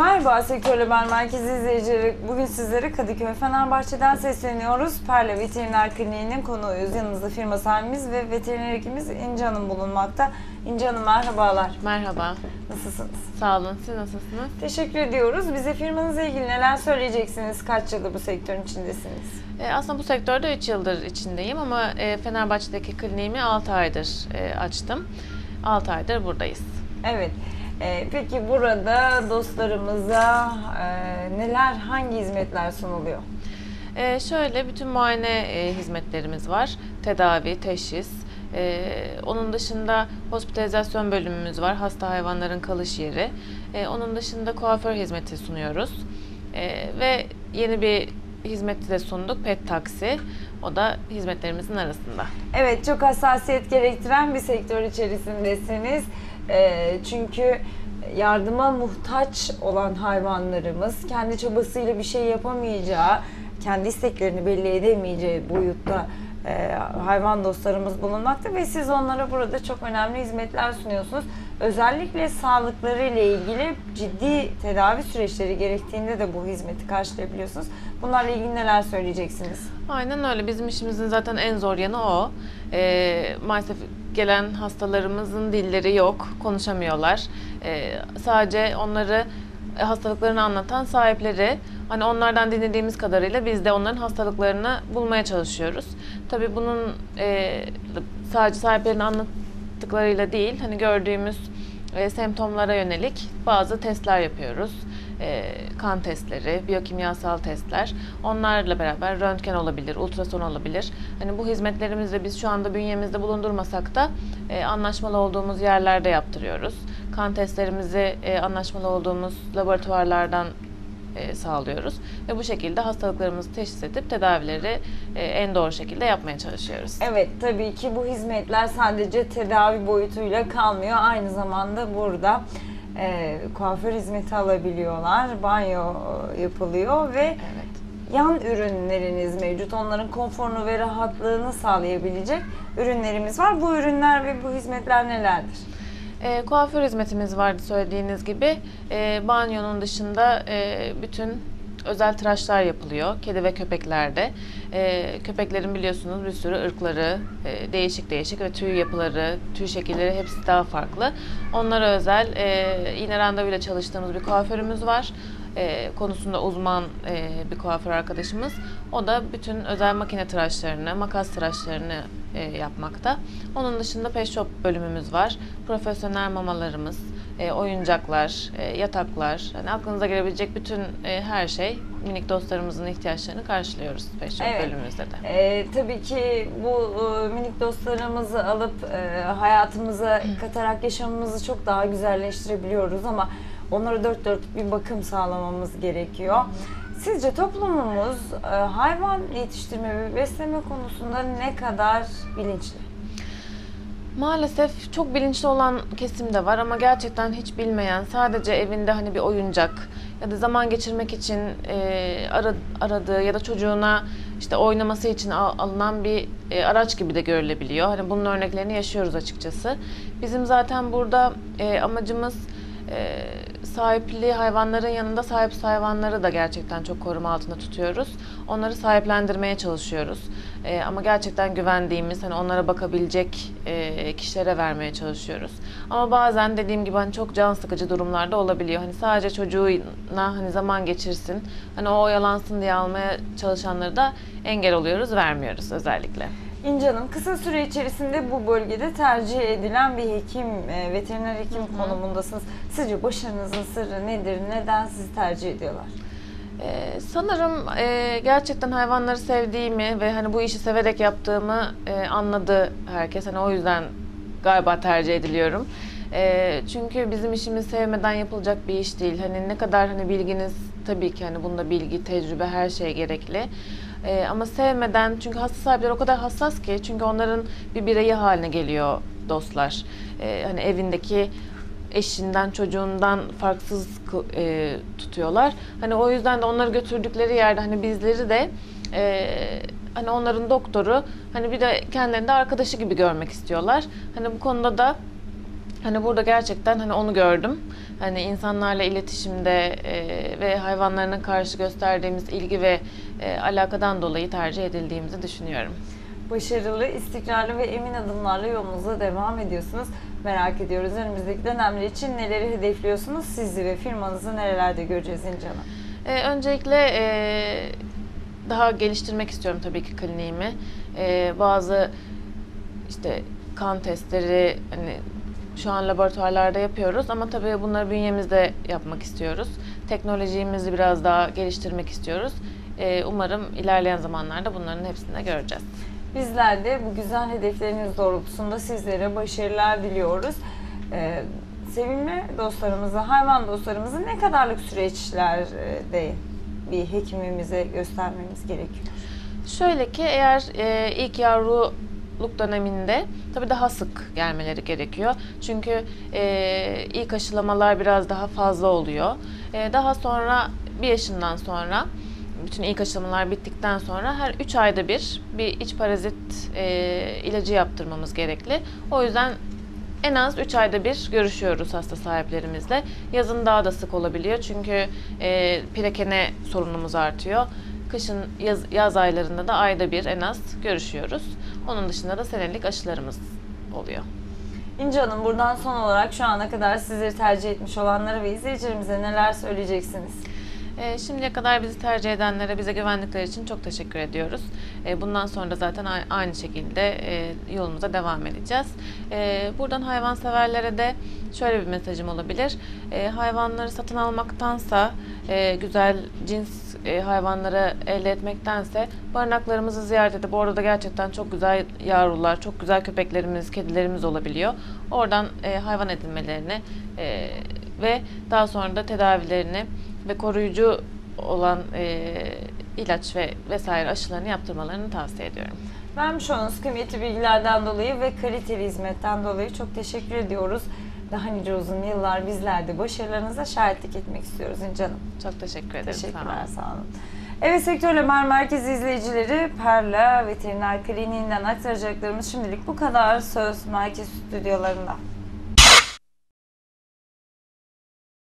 Merhaba Sektör Haber Merkezi izleyicileri. Bugün sizlere Kadıköy Fenerbahçe'den sesleniyoruz. Perla Veteriner Kliniği'nin konuğuyuz. Yanımızda firma sahibimiz ve veteriner hekimimiz İnce Hanım bulunmakta. İnce Hanım merhabalar. Merhaba, Nasılsınız? sağ olun. Siz nasılsınız? Teşekkür ediyoruz. Bize firmanızla ilgili neler söyleyeceksiniz? Kaç yıldır bu sektörün içindesiniz? E, aslında bu sektörde 3 yıldır içindeyim ama e, Fenerbahçe'deki kliniğimi 6 aydır e, açtım. 6 aydır buradayız. Evet. Ee, peki burada dostlarımıza e, neler, hangi hizmetler sunuluyor? E, şöyle bütün muayene e, hizmetlerimiz var. Tedavi, teşhis. E, onun dışında hospitalizasyon bölümümüz var. Hasta hayvanların kalış yeri. E, onun dışında kuaför hizmeti sunuyoruz. E, ve yeni bir hizmeti de sunduk. Pet taksi. O da hizmetlerimizin arasında. Evet, çok hassasiyet gerektiren bir sektör içerisindesiniz. Ee, çünkü yardıma muhtaç olan hayvanlarımız kendi çabasıyla bir şey yapamayacağı, kendi isteklerini belli edemeyeceği boyutta e, hayvan dostlarımız bulunmakta ve siz onlara burada çok önemli hizmetler sunuyorsunuz. Özellikle sağlıkları ile ilgili ciddi tedavi süreçleri gerektiğinde de bu hizmeti karşılayabiliyorsunuz. Bunlarla ilgili neler söyleyeceksiniz? Aynen öyle. Bizim işimizin zaten en zor yanı o. Ee, maalesef gelen hastalarımızın dilleri yok, konuşamıyorlar. Ee, sadece onları e, hastalıklarını anlatan sahipleri, hani onlardan dinlediğimiz kadarıyla biz de onların hastalıklarını bulmaya çalışıyoruz. Tabii bunun e, sadece sahiplerinin anlattıklarıyla değil, hani gördüğümüz e, semptomlara yönelik bazı testler yapıyoruz. E, kan testleri, biyokimyasal testler. Onlarla beraber röntgen olabilir, ultrason olabilir. Hani bu hizmetlerimizi biz şu anda bünyemizde bulundurmasak da e, anlaşmalı olduğumuz yerlerde yaptırıyoruz. Kan testlerimizi e, anlaşmalı olduğumuz laboratuvarlardan e, sağlıyoruz ve bu şekilde hastalıklarımızı teşhis edip tedavileri e, en doğru şekilde yapmaya çalışıyoruz. Evet tabii ki bu hizmetler sadece tedavi boyutuyla kalmıyor. Aynı zamanda burada e, kuaför hizmeti alabiliyorlar. Banyo e, yapılıyor ve Evet. yan ürünleriniz mevcut. Onların konforunu ve rahatlığını sağlayabilecek ürünlerimiz var. Bu ürünler ve bu hizmetler nelerdir? E, kuaför hizmetimiz vardı söylediğiniz gibi. E, banyonun dışında e, bütün özel tıraşlar yapılıyor. Kedi ve köpeklerde. E, köpeklerin biliyorsunuz bir sürü ırkları, e, değişik değişik ve tüy yapıları, tüy şekilleri hepsi daha farklı. Onlara özel e, yine randevuyla çalıştığımız bir kuaförümüz var. E, konusunda uzman e, bir kuaför arkadaşımız. O da bütün özel makine tıraşlarını, makas tıraşlarını e, yapmakta. Onun dışında pet shop bölümümüz var. Profesyonel mamalarımız, e, oyuncaklar, e, yataklar, yani aklınıza gelebilecek bütün e, her şey minik dostlarımızın ihtiyaçlarını karşılıyoruz pet shop Evet. bölümümüzde de. E, tabii ki bu e, minik dostlarımızı alıp e, hayatımıza katarak yaşamımızı çok daha güzelleştirebiliyoruz ama onlara dört dörtlük bir bakım sağlamamız gerekiyor. Sizce toplumumuz e, hayvan yetiştirme ve besleme konusunda ne kadar bilinçli? Maalesef çok bilinçli olan kesim de var ama gerçekten hiç bilmeyen, sadece evinde hani bir oyuncak ya da zaman geçirmek için e, ara- aradığı ya da çocuğuna işte oynaması için al- alınan bir e, araç gibi de görülebiliyor. Hani bunun örneklerini yaşıyoruz açıkçası. Bizim zaten burada amacımız sahipli hayvanların yanında sahipsiz hayvanları da gerçekten çok koruma altında tutuyoruz. Onları sahiplendirmeye çalışıyoruz. E, ama gerçekten güvendiğimiz, hani onlara bakabilecek e, kişilere vermeye çalışıyoruz. Ama bazen dediğim gibi hani çok can sıkıcı durumlarda olabiliyor. Hani sadece çocuğuna hani zaman geçirsin, hani o oyalansın diye almaya çalışanları da engel oluyoruz, vermiyoruz özellikle. İnce Hanım, kısa süre içerisinde bu bölgede tercih edilen bir hekim, e, veteriner hekim konumundasınız. Sizce başarınızın sırrı nedir? Neden sizi tercih ediyorlar? Ee, sanırım e, gerçekten hayvanları sevdiğimi ve hani bu işi severek yaptığımı e, anladı herkes. Hani o yüzden galiba tercih ediliyorum. E, çünkü bizim işimiz sevmeden yapılacak bir iş değil. Hani ne kadar hani bilginiz tabii ki hani bunda bilgi, tecrübe her şey gerekli. E, ama sevmeden çünkü hasta sahipleri o kadar hassas ki çünkü onların bir bireyi haline geliyor dostlar. E, hani evindeki eşinden çocuğundan farksız e, tutuyorlar. Hani o yüzden de onları götürdükleri yerde hani bizleri de e, hani onların doktoru hani bir de kendilerini de arkadaşı gibi görmek istiyorlar. Hani bu konuda da Hani burada gerçekten hani onu gördüm. Hani insanlarla iletişimde e, ve hayvanlarına karşı gösterdiğimiz ilgi ve e, alakadan dolayı tercih edildiğimizi düşünüyorum. Başarılı, istikrarlı ve emin adımlarla yolunuza devam ediyorsunuz. Merak ediyoruz önümüzdeki dönemler için neleri hedefliyorsunuz? Sizi ve firmanızı nerelerde göreceğiz İnci Hanım? E, öncelikle e, daha geliştirmek istiyorum tabii ki kliniğimi. E, bazı işte kan testleri hani şu an laboratuvarlarda yapıyoruz ama tabii bunları bünyemizde yapmak istiyoruz. Teknolojimizi biraz daha geliştirmek istiyoruz. E, umarım ilerleyen zamanlarda bunların hepsini de göreceğiz. Bizler de bu güzel hedefleriniz doğrultusunda sizlere başarılar diliyoruz. Ee, sevimli dostlarımıza, hayvan dostlarımıza ne kadarlık süreçlerde bir hekimimize göstermemiz gerekiyor? Şöyle ki eğer e, ilk yavruluk döneminde tabii daha sık gelmeleri gerekiyor. Çünkü e, ilk aşılamalar biraz daha fazla oluyor. E, daha sonra bir yaşından sonra bütün ilk aşılamalar bittikten sonra her 3 ayda bir bir iç parazit e, ilacı yaptırmamız gerekli. O yüzden en az 3 ayda bir görüşüyoruz hasta sahiplerimizle. Yazın daha da sık olabiliyor çünkü e, plakene sorunumuz artıyor. Kışın yaz, yaz aylarında da ayda bir en az görüşüyoruz. Onun dışında da senelik aşılarımız oluyor. İnci Hanım buradan son olarak şu ana kadar sizleri tercih etmiş olanlara ve izleyicilerimize neler söyleyeceksiniz? E, şimdiye kadar bizi tercih edenlere, bize güvendikleri için çok teşekkür ediyoruz. E, bundan sonra da zaten aynı şekilde e, yolumuza devam edeceğiz. E, buradan hayvanseverlere de şöyle bir mesajım olabilir. E, hayvanları satın almaktansa, e, güzel cins e, hayvanları elde etmektense barınaklarımızı ziyaret edip orada da gerçekten çok güzel yavrular, çok güzel köpeklerimiz, kedilerimiz olabiliyor. Oradan e, hayvan edinmelerini e, ve daha sonra da tedavilerini ve koruyucu olan e, ilaç ve vesaire aşılarını yaptırmalarını tavsiye ediyorum. Vermiş olduğunuz kıymetli bilgilerden dolayı ve kaliteli hizmetten dolayı çok teşekkür ediyoruz. Daha nice uzun yıllar bizler de başarılarınıza şahitlik etmek istiyoruz Hanım. Çok teşekkür ederim. Sağ olun. Teşekkürler, sağ olun. Evet Sektör Haber Merkezi izleyicileri Perla Veteriner Kliniğinden aktaracaklarımız şimdilik bu kadar. Söz Merkez Stüdyolarında.